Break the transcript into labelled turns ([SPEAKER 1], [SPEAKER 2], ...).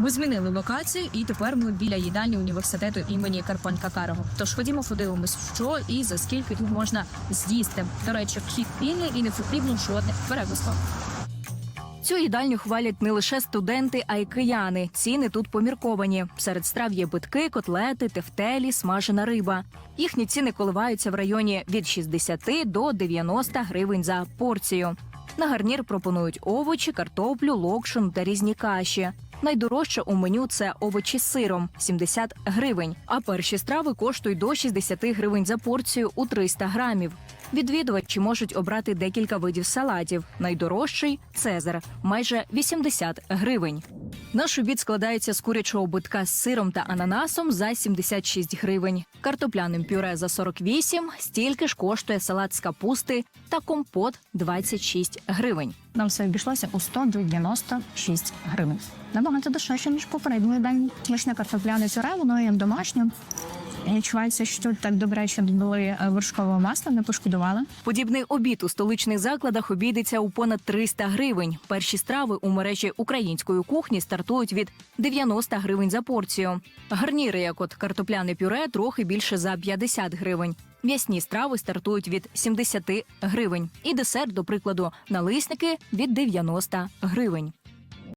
[SPEAKER 1] Ми змінили локацію, і тепер ми біля їдальні університету імені Карпенка Карого. Тож ходімо, подивимось, що і за скільки тут можна з'їсти. До речі, вхід вільний і не потрібно жодних перепусків. Цю їдальню хвалять не лише студенти, а й кияни. Ціни тут помірковані. Серед страв є битки, котлети, тефтелі, смажена риба. Їхні ціни коливаються в районі від 60 до 90 гривень за порцію. На гарнір пропонують овочі, картоплю, локшин та різні каші. Найдорожче у меню це овочі з сиром 70 гривень. А перші страви коштують до 60 гривень за порцію у 300 грамів. Відвідувачі можуть обрати декілька видів салатів. Найдорожчий цезар майже 80 гривень. Наш обід складається з курячого битка з сиром та ананасом за 76 гривень, картопляним пюре за 48, стільки ж коштує салат з капусти та компот 26 гривень.
[SPEAKER 2] Нам все обійшлося у 196 гривень. Набагато дешевше, ніж попередній день. Смачне картопляне пюре, воно є домашнім. Відчувається, що так добре, що додали е, вершкового масла, не пошкодували.
[SPEAKER 1] Подібний обід у столичних закладах обійдеться у понад 300 гривень. Перші страви у мережі української кухні стартують від 90 гривень за порцію. Гарніри, як от картопляне пюре, трохи більше за 50 гривень. М'ясні страви стартують від 70 гривень. І десерт, до прикладу, налисники від 90 гривень.